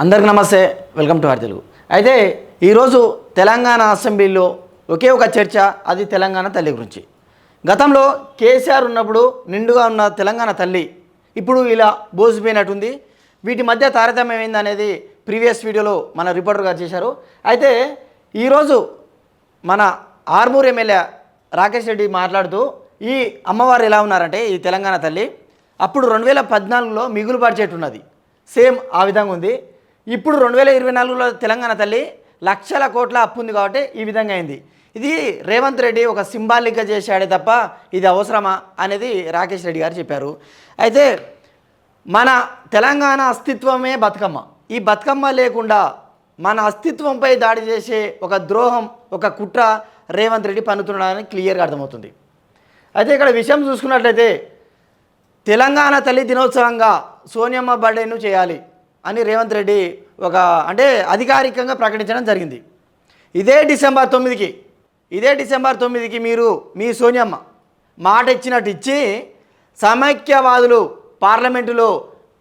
అందరికి నమస్తే welcome to are Telugu అయితే ఈరోజు తెలంగాణ అసెంబ్లీలో ఒకే ఒక చర్చ అది తెలంగాణ తల్లి గురించి. గతంలో కేసీఆర్ ఉన్నప్పుడు నిండుగా ఉన్న తెలంగాణ తల్లి ఇప్పుడు ఇలా బోసిపోయినట్టుంది. వీటి మధ్య తారతమ్యం ఏంది అనేది ప్రీవియస్ వీడియోలో మన రిపోర్టర్ గారు చేశారు. అయితే ఈరోజు మన ఆర్మూర్ ఎమ్మెల్యే రాకేష్ రెడ్డి మాట్లాడుతూ ఈ అమ్మవారు ఎలా ఉన్నారంటే ఈ తెలంగాణ తల్లి అప్పుడు రెండు వేల పద్నాలుగులో మిగులు ఉన్నది సేమ్ ఆ విధంగా ఉంది. ఇప్పుడు రెండు వేల ఇరవై నాలుగులో తెలంగాణ తల్లి లక్షల కోట్ల అప్పు ఉంది కాబట్టి ఈ విధంగా అయింది. ఇది రేవంత్ రెడ్డి ఒక సింబాలిక్గా చేశాడే తప్ప ఇది అవసరమా అనేది రాకేష్ రెడ్డి గారు చెప్పారు. అయితే మన తెలంగాణ అస్తిత్వమే బతుకమ్మ. ఈ బతుకమ్మ లేకుండా మన అస్తిత్వంపై దాడి చేసే ఒక ద్రోహం ఒక కుట్ర రేవంత్ రెడ్డి పన్నుతున్నాడని క్లియర్గా అర్థమవుతుంది. అయితే ఇక్కడ విషయం చూసుకున్నట్లయితే తెలంగాణ తల్లి దినోత్సవంగా సోనియమ్మ బర్త్డేను చేయాలి. అని రేవంత్ రెడ్డి ఒక అంటే అధికారికంగా ప్రకటించడం జరిగింది. ఇదే డిసెంబర్ తొమ్మిదికి ఇదే డిసెంబర్ తొమ్మిదికి మీరు మీ సోనియమ్మ మాట ఇచ్చినట్టు ఇచ్చి సమైక్యవాదులు పార్లమెంటులో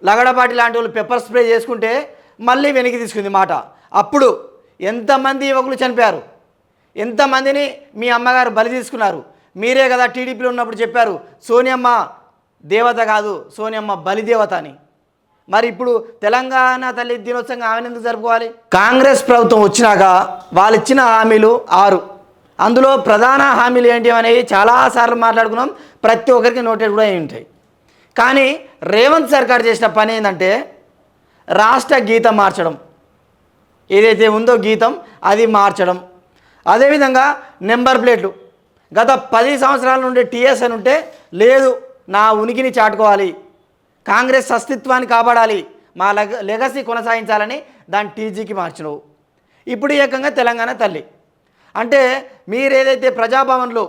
లగడపాటి లాంటి వాళ్ళు పెప్పర్ స్ప్రే చేసుకుంటే మళ్ళీ వెనక్కి తీసుకుంది మాట. అప్పుడు ఎంతమంది యువకులు చనిపోయారు? ఎంతమందిని మీ అమ్మగారు బలి తీసుకున్నారు? మీరే కదా టీడీపీలో ఉన్నప్పుడు చెప్పారు సోనియమ్మ దేవత కాదు సోనియమ్మ బలిదేవత అని. మరి ఇప్పుడు తెలంగాణ తల్లి దినోత్సవంగా ఆమెను ఎందుకు జరుపుకోవాలి? కాంగ్రెస్ ప్రభుత్వం వచ్చినాక వాళ్ళు ఇచ్చిన హామీలు ఆరు. అందులో ప్రధాన హామీలు ఏంటి అనేవి చాలాసార్లు మాట్లాడుకున్నాం. ప్రతి ఒక్కరికి నోటెడ్ కూడా అయి ఉంటాయి. కానీ రేవంత్ సర్కార్ చేసిన పని ఏంటంటే రాష్ట్ర గీతం మార్చడం. ఏదైతే ఉందో గీతం అది మార్చడం. అదేవిధంగా నెంబర్ ప్లేట్లు. గత పది సంవత్సరాల నుండి టీఎస్ అని ఉంటే లేదు నా ఉనికిని చాటుకోవాలి. కాంగ్రెస్ అస్తిత్వాన్ని కాపాడాలి. మా లెగ లెగసీ కొనసాగించాలని దాన్ని టీజీకి మార్చినవు. ఇప్పుడు ఏకంగా తెలంగాణ తల్లి. అంటే మీరు ఏదైతే ప్రజాభవన్లో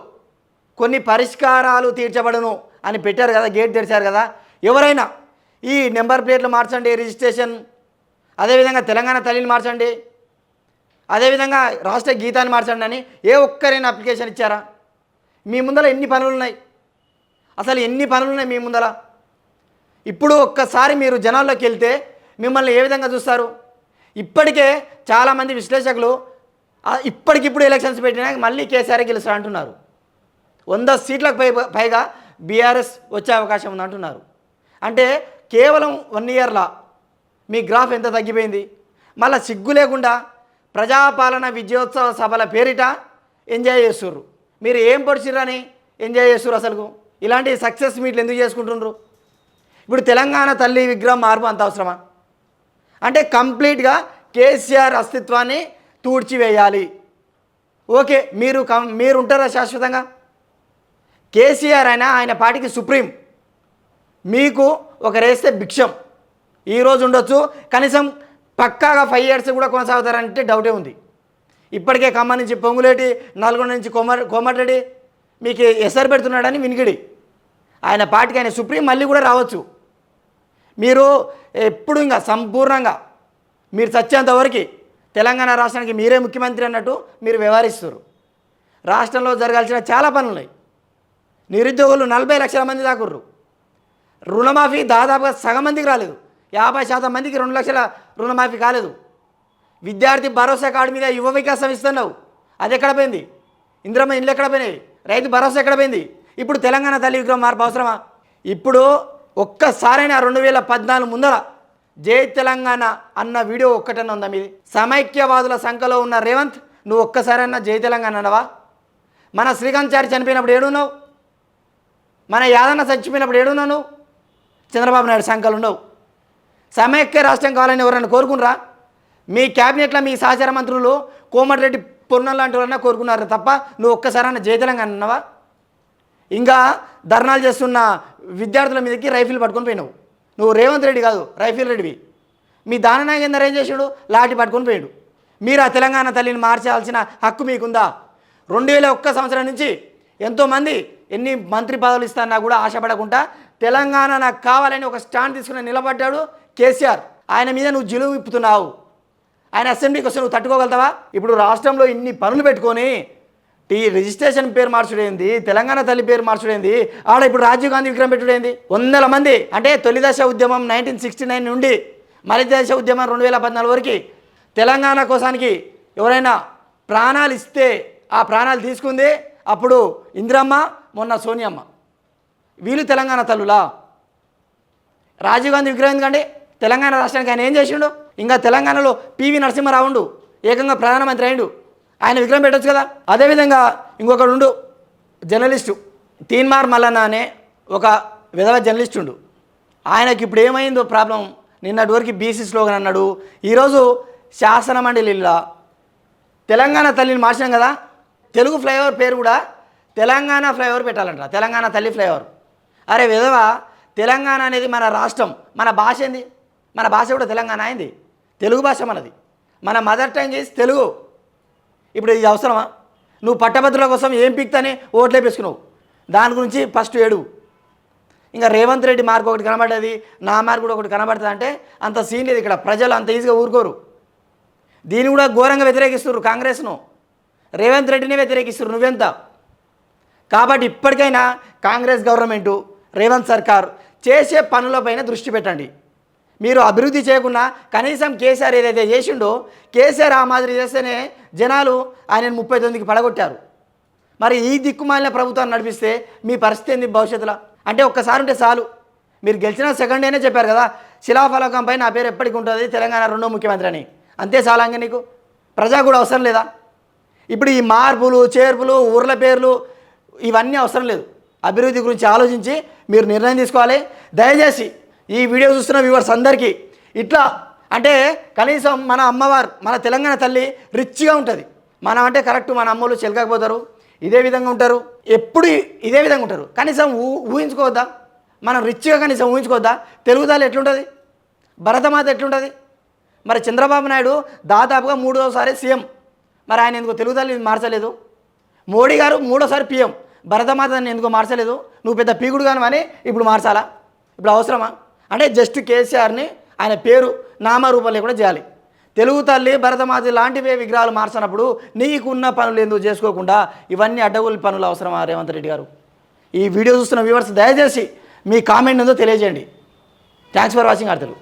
కొన్ని పరిష్కారాలు తీర్చబడును అని పెట్టారు కదా గేట్ తెరిచారు కదా ఎవరైనా ఈ నెంబర్ ప్లేట్లు మార్చండి రిజిస్ట్రేషన్. అదేవిధంగా తెలంగాణ తల్లిని మార్చండి. అదేవిధంగా రాష్ట్ర గీతాన్ని మార్చండి అని ఏ ఒక్కరైనా అప్లికేషన్ ఇచ్చారా? మీ ముందర ఎన్ని పనులు ఉన్నాయి అసలు ఎన్ని పనులు ఉన్నాయి మీ ముందర ఇప్పుడు ఒక్కసారి మీరు జనాల్లోకి వెళ్తే మిమ్మల్ని ఏ విధంగా చూస్తారు? ఇప్పటికే చాలామంది విశ్లేషకులు ఇప్పటికిప్పుడు ఎలక్షన్స్ పెట్టినా మళ్ళీ కేసీఆర్ గెలుస్తా అంటున్నారు. వంద సీట్లకు పై పైగా బీఆర్ఎస్ వచ్చే అవకాశం ఉంది అంటున్నారు. అంటే కేవలం వన్ ఇయర్లా మీ గ్రాఫ్ ఎంత తగ్గిపోయింది? మళ్ళీ సిగ్గు లేకుండా ప్రజాపాలన విజయోత్సవ సభల పేరిట ఎంజాయ్ చేస్తుర్రు. మీరు ఏం పొడిచిర్రని ఎంజాయ్ చేస్తుర్రు అసలు ఇలాంటి సక్సెస్ మీట్లు ఎందుకు చేసుకుంటున్నారు ఇప్పుడు తెలంగాణ తల్లి విగ్రహం మార్పు అంత అవసరమా? అంటే కంప్లీట్గా కేసీఆర్ అస్తిత్వాన్ని తూడ్చివేయాలి. ఓకే మీరు కం మీరు ఉంటారా శాశ్వతంగా? కేసీఆర్ అయినా ఆయన పార్టీకి సుప్రీం. మీకు ఒకరేస్తే భిక్షం. ఈరోజు ఉండొచ్చు. కనీసం పక్కాగా ఫైవ్ ఇయర్స్ కూడా కొనసాగుతారంటే డౌటే ఉంది. ఇప్పటికే ఖమ్మం నుంచి పొంగులేటి నల్గొండ నుంచి కోమ కోమటిరెడ్డి మీకు ఎసరు పెడుతున్నాడని వినికిడి. ఆయన పార్టీకి ఆయన సుప్రీం మళ్ళీ కూడా రావచ్చు. మీరు ఎప్పుడు ఇంకా సంపూర్ణంగా మీరు చచ్చేంతవరకు తెలంగాణ రాష్ట్రానికి మీరే ముఖ్యమంత్రి అన్నట్టు మీరు వ్యవహరిస్తారు రాష్ట్రంలో జరగాల్సిన చాలా పనులు ఉన్నాయి నిరుద్యోగులు నలభై లక్షల మంది దాకుర్రు రుణమాఫీ దాదాపుగా సగం మందికి రాలేదు. యాభై శాతం మందికి రెండు లక్షల రుణమాఫీ కాలేదు. విద్యార్థి భరోసా కార్డు మీద యువ వికాసం ఇస్తున్నావు. అది ఎక్కడ పోయింది? ఇంద్రమ్మ ఇల్లు ఎక్కడ పోయినాయి? రైతు భరోసా ఎక్కడ పోయింది? ఇప్పుడు తెలంగాణ తల్లి విగ్రహం మార్పు అవసరమా? ఇప్పుడు ఒక్కసారైనా రెండు వేల పద్నాలుగు ముందర జై తెలంగాణ అన్న వీడియో ఒక్కటన్నా ఉందా మీది? సమైక్యవాదుల సంఖలో ఉన్న రేవంత్ నువ్వు ఒక్కసారైనా జై తెలంగాణ అన్నవా? మన శ్రీకాంత్ చారి చనిపోయినప్పుడు ఏడున్నావు? మన యాదన్న చచ్చిపోయినప్పుడు ఏడున్నావు నువ్వు? చంద్రబాబు నాయుడు సంఖ్యలు ఉండవు. సమైక్య రాష్ట్రం కావాలని ఎవరైనా కోరుకున్నారా? మీ క్యాబినెట్లో మీ సహచార మంత్రులు కోమటిరెడ్డి పొన్నం లాంటి వాళ్ళన్నా కోరుకున్నారు తప్ప నువ్వు ఒక్కసారైనా జయ తెలంగాణ అన్నవా? ఇంకా ధర్నాలు చేస్తున్న విద్యార్థుల మీదకి రైఫిల్ పట్టుకొని పోయినావు. నువ్వు రేవంత్ రెడ్డి కాదు రైఫిల్ రెడ్డివి. మీ దాననాగేందర్ ఏం చేసాడు? లాఠీ పట్టుకొని పోయాడు. మీరు ఆ తెలంగాణ తల్లిని మార్చాల్సిన హక్కు మీకుందా? రెండు వేల ఒక్క సంవత్సరం నుంచి ఎంతోమంది ఎన్ని మంత్రి పదవులు ఇస్తానా కూడా ఆశపడకుండా తెలంగాణ నాకు కావాలని ఒక స్టాండ్ తీసుకుని నిలబడ్డాడు కేసీఆర్. ఆయన మీద నువ్వు జిలువు విప్పుతున్నావు. ఆయన అసెంబ్లీకి వస్తే నువ్వు తట్టుకోగలుగుతావా? ఇప్పుడు రాష్ట్రంలో ఇన్ని పనులు పెట్టుకొని ఈ రిజిస్ట్రేషన్ పేరు మార్చుడేంది? తెలంగాణ తల్లి పేరు మార్చుడేంది? ఆడ ఇప్పుడు రాజీవ్ గాంధీ విగ్రహం పెట్టుడేంది? వందల మంది. అంటే తొలిదశ ఉద్యమం నైన్టీన్ సిక్స్టీ నైన్ నుండి మరి దశ ఉద్యమం రెండు వేల పద్నాలుగు వరకు తెలంగాణ కోసానికి ఎవరైనా ప్రాణాలు ఇస్తే ఆ ప్రాణాలు తీసుకుంది అప్పుడు ఇందిరమ్మ మొన్న సోనియమ్మ. వీళ్ళు తెలంగాణ తల్లులా? రాజీవ్ గాంధీ విగ్రహం ఎందుకంటే తెలంగాణ రాష్ట్రానికి ఆయన ఏం చేసిండు? ఇంకా తెలంగాణలో పివి నరసింహారావు ఏకంగా ప్రధానమంత్రి అయిండు. ఆయన విగ్రహం పెట్టొచ్చు కదా? అదేవిధంగా ఇంకొకడు ఉండు జర్నలిస్టు. తీన్మార్ మల్లన్న అనే ఒక విధవ జర్నలిస్ట్ ఉండు. ఆయనకి ఇప్పుడు ఏమైందో ప్రాబ్లం? నిన్నటి వరకు బీసీ స్లోగన్ అన్నాడు. ఈరోజు శాసన మండలిలో తెలంగాణ తల్లిని మార్చాం కదా? తెలుగు ఫ్లైఓవర్ పేరు కూడా తెలంగాణ ఫ్లైఓవర్ పెట్టాలంట. తెలంగాణ తల్లి ఫ్లైఓవర్. అరే విధవ తెలంగాణ అనేది మన రాష్ట్రం. మన భాష ఏంది? మన భాష కూడా తెలంగాణ అయింది. తెలుగు భాష మనది. మన మదర్ టంగ్ ఈజ్ తెలుగు. ఇప్పుడు ఇది అవసరమా? నువ్వు పట్టభద్రుల కోసం ఏం పిక్తని ఓట్లేపేసుకున్నావు దాని గురించి ఫస్ట్ ఏడు. ఇంకా రేవంత్ రెడ్డి మార్క్ ఒకటి కనబడ్డది నా మార్క్ కూడా ఒకటి కనబడుతుంది అంటే అంత సీన్ లేదు ఇక్కడ. ప్రజలు అంత ఈజీగా ఊరుకోరు. దీన్ని కూడా ఘోరంగా వ్యతిరేకిస్తున్నారు కాంగ్రెస్ను. రేవంత్ రెడ్డిని వ్యతిరేకిస్తున్నారు నువ్వెంత? కాబట్టి ఇప్పటికైనా కాంగ్రెస్ గవర్నమెంటు రేవంత్ సర్కార్ చేసే పనులపైన దృష్టి పెట్టండి. మీరు అభివృద్ధి చేయకుండా కనీసం కేసీఆర్ ఏదైతే చేసిండో కేసీఆర్ ఆ మాదిరి చేస్తేనే జనాలు ఆయన ముప్పై తొమ్మిదికి పడగొట్టారు. మరి ఈ దిక్కుమాలిన ప్రభుత్వాన్ని నడిపిస్తే మీ పరిస్థితి ఏంది భవిష్యత్తులో? అంటే ఒక్కసారి ఉంటే చాలు. మీరు గెలిచిన సెకండ్ అయినా చెప్పారు కదా శిలాఫలకంపై నా పేరు ఎప్పటికి ఉంటుంది? తెలంగాణ రెండో ముఖ్యమంత్రి అని. అంతే చాలంగా నీకు? ప్రజా కూడా అవసరం లేదా? ఇప్పుడు ఈ మార్పులు చేర్పులు ఊర్ల పేర్లు ఇవన్నీ అవసరం లేదు. అభివృద్ధి గురించి ఆలోచించి మీరు నిర్ణయం తీసుకోవాలి. దయచేసి ఈ వీడియో చూస్తున్న వ్యూవర్స్ అందరికీ ఇట్లా అంటే కనీసం మన అమ్మవారు మన తెలంగాణ తల్లి రిచ్గా ఉంటుంది. మనం అంటే కరెక్ట్ మన అమ్మలు చెలకపోతారు ఇదే విధంగా ఉంటారు ఎప్పుడు ఇదే విధంగా ఉంటారు. కనీసం ఊ ఊహించుకోవద్దా? మనం రిచ్గా కనీసం ఊహించుకోవద్దా? తెలుగు ఎట్లుంటుంది? భరతమాత ఎట్లుంటుంది? మరి చంద్రబాబు నాయుడు దాదాపుగా మూడోసారి సీఎం. మరి ఆయన ఎందుకు తెలుగు మార్చలేదు? మోడీ గారు మూడోసారి పీఎం. భరతమాతని ఎందుకు మార్చలేదు? నువ్వు పెద్ద పీకుడు కాను అని ఇప్పుడు మార్చాలా? ఇప్పుడు అవసరమా? అంటే జస్ట్ కేసీఆర్ని ఆయన పేరు నామరూపం లేకుండా చేయాలి. తెలుగు తల్లి భరతమాత లాంటివే విగ్రహాలు మార్చినప్పుడు నీకున్న పనులు ఎందుకు చేసుకోకుండా ఇవన్నీ అడ్డగోలు పనులు అవసరమా రేవంత్ రెడ్డి గారు? ఈ వీడియో చూస్తున్న వ్యూవర్స్ దయచేసి మీ కామెంట్ ఉందో తెలియజేయండి. థ్యాంక్స్ ఫర్ వాచింగ్ ఆడతారు